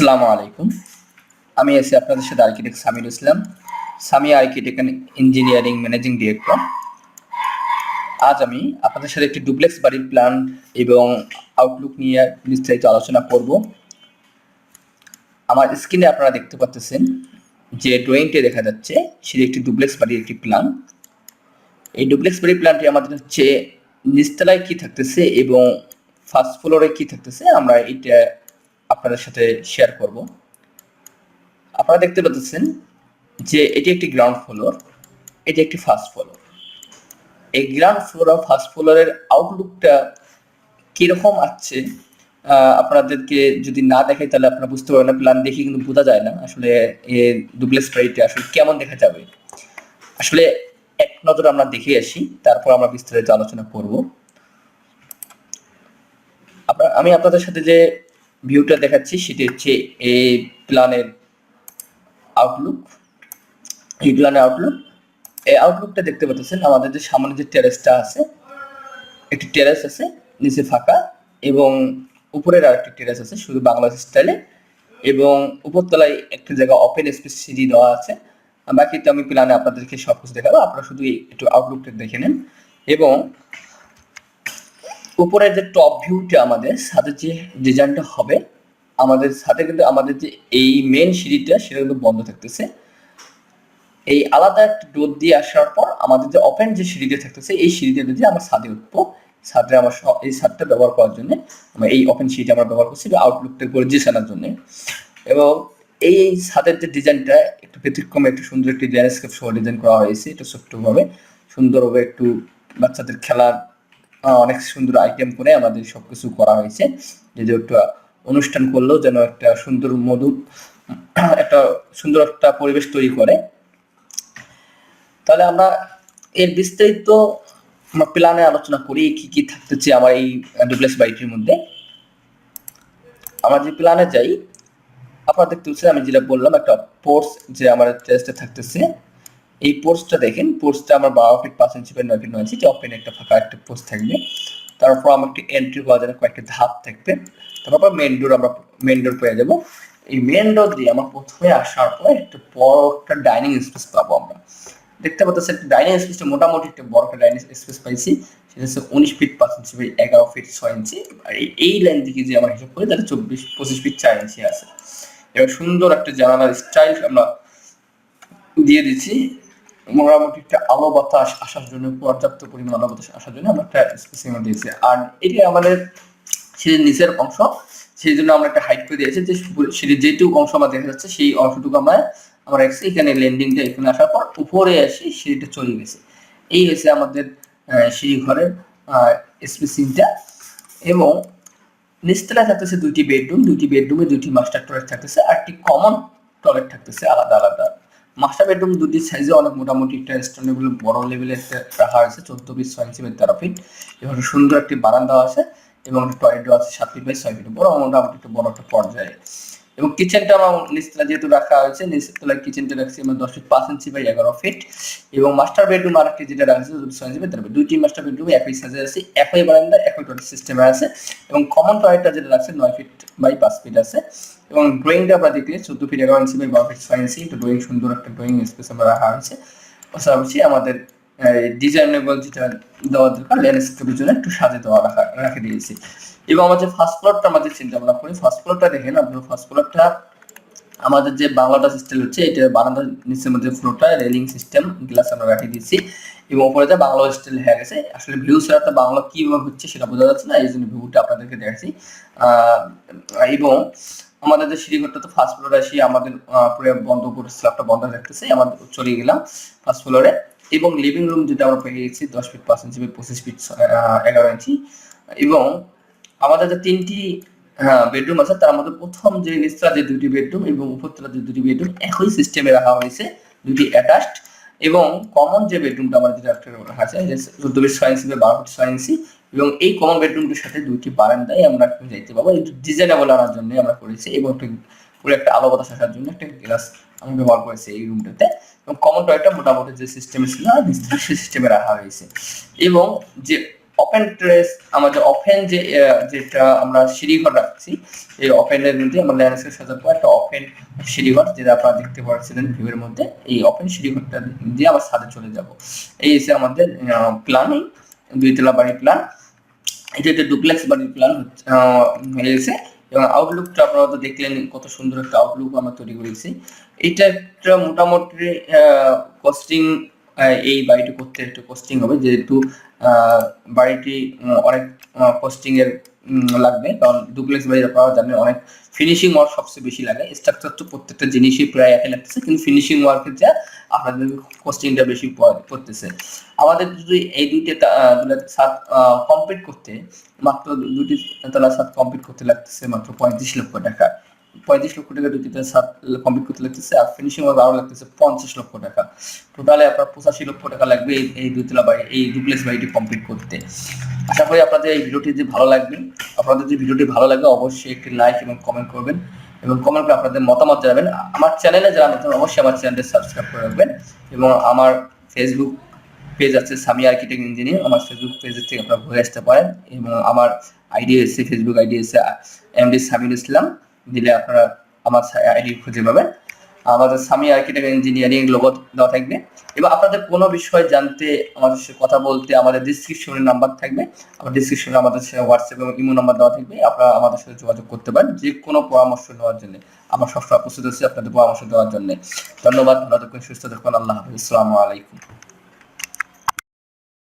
আসসালামু আলাইকুম। আমি আছি আপনাদের সাথে architect Samir Islam, Sami architect engineering managing director আজ আমি আপনাদের সাথে একটি ডুপ্লেক্স বাড়ির প্ল্যান এবং আউটলুক নিয়ে বিস্তারিত আলোচনা করব। আমার স্ক্রিনে আপনারা দেখতে পাচ্ছেন যে ড্রয়িংটি দেখা যাচ্ছে, সেটি একটি ডুপ্লেক্স বাড়ির একটি প্ল্যান এই ডুপ্লেক্স বাড়ির প্ল্যানটি আমাদের হচ্ছে নিচতলায় কি থাকতেছে এবং ফার্স্ট ফ্লোরে কি থাকতেছে, আমরা এটা আপনাদের সাথে শেয়ার করব। আপনারা দেখতে পাচ্ছেন যে এটি একটি গ্রাউন্ড ফ্লোর এটি একটি ফার্স্ট ফ্লোর এই গ্রাউন্ড ফ্লোর আর ফার্স্ট ফ্লোরের আউটলুকটা কীরকম আহ, আপনাদেরকে যদি না দেখাই তাহলে আপনারা বুঝতে পারবেন না প্ল্যান দেখে কিন্তু বোঝা যায় না আসলে এই ডুপ্লেক্স বাড়িটা আসলে কেমন দেখা যাবে। আসলে এক নজর আমরা দেখে আসি তারপর আমরা বিস্তারিত আলোচনা করব। আমি আপনাদের সাথে যে ভিউটা দেখাচ্ছি, সেটি হচ্ছে এই প্ল্যানের আউটলুক এই প্ল্যানের আউটলুক এই আউটলুকটা দেখতে পাচ্ছেন, আমাদের যে সামনে যে টেরেসটা আছে, একটি টেরেস আছে, নিচে ফাঁকা, এবং উপরের আরেকটি টেরেস আছে, শুধু বাংলাদেশ স্টাইলে এবং উপরতলায় একটি জায়গা ওপেন স্পেস সিঁড়ি দেওয়া আছে। বাকি তো আমি প্ল্যানে আপনাদেরকে সব কিছু দেখাবো, আপনারা শুধু একটু আউটলুকটা দেখে নেন। এবং উপরের যে টপ ভিউটা আমাদের, সাথে যে ডিজাইনটা হবে, আমাদের সাথে কিন্তু আমাদের যে এই মেন সিঁড়িটা, সেটা কিন্তু বন্ধ থাকতেছে। এই আলাদা একটা ডোর দিয়ে আসার পর আমাদের যে ওপেন যে সিঁড়িটা থাকতেছে, এই সিঁড়িটা দিয়ে আমরা ছাদে উঠবো। ছাদে আমার এই ছাদটা ব্যবহার করার জন্য, আমরা এই ওপেন সিঁড়িটা আমরা ব্যবহার করছি আউটলুকটা গর্জিয়াস আনার জন্য। এবং এই ছাদের যে ডিজাইনটা একটু ব্যতিক্রমে, একটু সুন্দর একটি ল্যান্ডস্কেপ সহ ডিজাইন করা হয়েছে একটু ছোট্টভাবে সুন্দরভাবে একটু বাচ্চাদের খেলার অনেক সুন্দর আইটেম করে আমাদের সবকিছু করা হয়েছে। যে একটু অনুষ্ঠান করলেও যেন একটা সুন্দর মধুর একটা সুন্দর একটা পরিবেশ তৈরি করে। তাহলে আমরা এর বিস্তারিত প্ল্যানে আলোচনা করি কি কি থাকতেছে আমার এই ডুপ্লেক্স বাড়িটির মধ্যে। আমরা যে প্ল্যানে যাই, আপনারা দেখতে পাচ্ছেন আমি যেটা বললাম, একটা পোর্স যে আমার টেস্টে থাকতেছে। এই পোর্সটা দেখেন পোর্সটা আমার বারো ফিট পাঁচ ইঞ্চি বাই নয় ফিট নয় ইঞ্চি ওপেন একটা ফাঁকা একটা পোস্ট থাকবে। তারপর আমার একটি এন্ট্রি পাওয়া যাবে কয়েকটি ধাপ থাকবে। তারপর মেন ডোর আমরা মেন ডোর পেয়ে যাব। এই মেন ডোর দিয়ে আমার প্রথমে আসার পরে একটা বড় একটা ডাইনিং স্পেস পাবো আমরা। দেখতে পাচ্ছেন, একটা ডাইনিং স্পেসটা মোটামুটি একটা বড় একটা ডাইনিং স্পেস পাইছি। সেটা হচ্ছে উনিশ ফিট পাঁচ ইঞ্চি বাই এগারো ফিট ছয় ইঞ্চি আর এই- লাইন থেকে যে আমরা হিসাব করি, তাহলে চব্বিশ, পঁচিশ ফিট চার ইঞ্চি আছে। এবং সুন্দর একটা জানালার স্টাইল আমরা দিয়ে দিচ্ছি। মোটামুটি একটা আলো বাতাস আসার জন্য, পর্যাপ্ত পরিমাণ আলো বাতাস আসার জন্য আমরা একটা স্পেসিং দিয়েছি। আর এটি আমাদের সিঁড়ির নিচের অংশ, সেই জন্য আমরা একটা হাইট করে দিয়েছি যে সিঁড়ির যেটুকু অংশ আমার দেখা যাচ্ছে, সেই অংশটুকু আমরা আমরা রেখেছি। এখানে ল্যান্ডিংটা এখানে আসার পর উপরে এসে সিঁড়িটা চলে গেছে। এই হয়েছে আমাদের সিঁড়ি ঘরের স্পেসিংটা এবং নিচতলায় থাকতেছে দুইটি বেডরুম দুইটি বেডরুমে দুইটি মাস্টার টয়লেট থাকতেছে আর একটি কমন টয়লেট থাকতেছে, আলাদা আলাদা। মাস্টার বেডরুম দুটি সাইজে অনেক মোটামুটি একটা স্ট্যান্ডেবল বড় একটা রাখা আছে চোদ্দ পিস ছয় ইঞ্চি বাই তেরো ফিট এবং সুন্দর একটি বারান্দা আছে এবং একটা টয়লেটও আছে সাত ফিট বাই ছয় ফিট বড় মোটামুটি একটা বড় একটা পর্যায়ে। এবং কিচেনটা আমার নিচতলা যেহেতু রাখা হয়েছে নিচতলায় কিচেনটা রাখছি আমার দশ ফিট পাঁচ ইঞ্চি বাই এগারো ফিট এবং মাস্টার বেডরুম আর একটি যেটা রাখছে ছয় ইঞ্চি বাই তেরো feet। দুইটি মাস্টার বেডরুমে একই সাইজে আছে, একই বারান্দা একই টয়লেট সিস্টেমে আছে এবং কমন টয়লেটটা যেটা রাখছে নয় ফিট বাই পাঁচ ফিট আছে এবং ড্রয়িংটা আমরা দেখি চোদ্দ ফিট এগারো ইঞ্চি বাই বারো ফিট ছয় ইঞ্চি ড্রয়িং সুন্দর একটা ড্রয়িং স্পেস আমরা রাখা হয়েছে পাশাপাশি আমাদের ডিজাইনেবল যেটা দেওয়া দরকার ল্যান্ডস্কেপের জন্য একটু সাজে দেওয়া রাখা, রাখে দিয়েছি এবং আমাদের ফার্স্ট ফ্লোরটা আমাদের চিন্তা ভাবনা করি ফার্স্ট ফ্লোরটা দেখেন আপনার ফার্স্ট ফ্লোরটা আমাদের যে বাংলাটা সিস্টেম হচ্ছে, এটা বারান্দার নিচের মধ্যে ফ্লোরটা রেলিং সিস্টেম গ্লাস আমরা রাখিয়ে দিচ্ছি এবং উপরে যে বাংলা স্টাইল হয়ে গেছে, আসলে ভিউ ছাড়া বাংলা কীভাবে হচ্ছে সেটা বোঝা যাচ্ছে না এই জন্য ভিউটা আপনাদেরকে দেখাচ্ছি। এবং আমাদের যে সিঁড়িঘরটা, তো ফার্স্ট ফ্লোরে আসি আমাদের পুরো বন্ধ করে স্ল্যাবটা বন্ধ রাখতেছে আমাদের চলে গেলাম ফার্স্ট ফ্লোরে এবং লিভিং রুম যেটা আমরা পেয়ে গেছি, দশ ফিট পাঁচ ইঞ্চি পঁচিশ ফিট এগারো ইঞ্চি এবং আমাদের যে তিনটি বেডরুম আছে, তার মধ্যে প্রথম যে নিচতলা যে দুটি বেডরুম এবং উপরতলা যে দুটি বেডরুম একই সিস্টেমে রাখা হয়েছে দুটি অ্যাটাচড এবং কমন যে বেডরুমটা আমাদের যেটা রাখা আছে চোদ্দ ফিট ছয় ইঞ্চি বা বারো ছয় ইঞ্চি এবং এই কমন বেডরুমটির সাথে দুইটি বারান্দায় আমরা যাইতে পারব। একটু ডিজাইনেবল আনার জন্য আমরা করেছি এবং একটু, পুরো একটা আলো বাতাস আসার জন্য একটা গ্লাস আমি ব্যবহার করেছি এই রুমটাতে এবং কমন টয়টা মোটামুটি যে সিস্টেমে ছিল সেই সিস্টেমে রাখা হয়েছে। এবং যে ওপেন ট্রেস আমাদের ওপেন যে যেটা আমরা সিঁড়িঘর রাখছি, এই ওপেনের মধ্যে আমরা ল্যান্ডস্কেপ সাজাবো। একটা ওপেন সিঁড়িঘর যেটা আপনারা দেখতে পাচ্ছিলেন ভিউয়ের মধ্যে। এই ওপেন সিঁড়িঘরটা দিয়ে আবার ছাদে চলে যাব। এই হচ্ছে আমাদের প্ল্যানিং দুইতলা বাড়ির প্ল্যান এটা একটা ডুপ্লেক্স বাড়ির প্ল্যান হয়ে গেছে এবং আউটলুকটা আপনারা তো দেখলেন কত সুন্দর একটা আউটলুক আমরা তৈরি করেছি। এটা একটা মোটামুটি কস্টিং এই বাড়িটি করতে একটু কস্টিং হবে যেহেতু বাড়িটি অনেক কস্টিং এর লাগবে। কারণ ডুপ্লেক্স বাড়ি আপনারা জানেন অনেক ফিনিশিং ওয়ার্ক সবচেয়ে বেশি লাগে। স্ট্রাকচার তো প্রত্যেকটা জিনিসই প্রায় একই লাগতেছে কিন্তু ফিনিশিং ওয়ার্কের যা আপনাদের কস্টিংটা বেশি পড়- পড়তেছে। আমাদের যদি এই দুইটা তা- আহ, ছাদ কমপ্লিট করতে মাত্র দুটি তলা ছাদ কমপ্লিট করতে লাগতেছে মাত্র পঁয়ত্রিশ লক্ষ টাকা। পঁয়ত্রিশ লক্ষ টাকা দুটি তলা কমপ্লিট করতে লাগতেছে আর ফিনিশিং আরও লাগতেছে পঞ্চাশ লক্ষ টাকা। টোটালে আপনার পঁচাশি লক্ষ টাকা লাগবে এই- এই দুতলা বাড়ি এই ডুপ্লেক্স বাড়িটি কমপ্লিট করতে। আশা করি আপনাদের এই ভিডিওটি যদি ভালো লাগবে, আপনাদের যদি ভিডিওটি ভালো লাগে অবশ্যই একটি লাইক এবং কমেন্ট করবেন এবং কমেন্ট করে আপনাদের মতামত জানাবেন। আমার চ্যানেলে যারা নতুন, অবশ্যই আমার চ্যানেলটি সাবস্ক্রাইব করে রাখবেন এবং আমার ফেসবুক পেজ আছে সামি আর্কিটেক্ট ইঞ্জিনিয়ার আমার ফেসবুক পেজের থেকে আপনারা ঘুরে আসতে পারেন এবং আমার আইডি এসে ফেসবুক আইডি এসে এমডি সামির ইসলাম দিলে আপনারা আমার আইডি খুঁজে পাবেন। আমাদের সামি আর্কিটেক্ট ইঞ্জিনিয়ারিং লোগো দেওয়া থাকবে। এবং আপনাদের কোনো বিষয় জানতে, আমাদের সাথে কথা বলতে, আমাদের ডিসক্রিপশনে নাম্বার থাকবে। আমার ডিসক্রিপশনে আমাদের হোয়াটসঅ্যাপ এবং ইমো নাম্বার দেওয়া থাকবে। আপনারা আমাদের সাথে যোগাযোগ করতে পারেন যে কোনো পরামর্শ নেওয়ার জন্য। আমরা সবসময় প্রস্তুত আছি আপনাদের পরামর্শ দেওয়ার জন্য। ধন্যবাদ, ভালো থাকুন, সুস্থ থাকুন, আল্লাহ হাফিজ। আসসালামু আলাইকুম।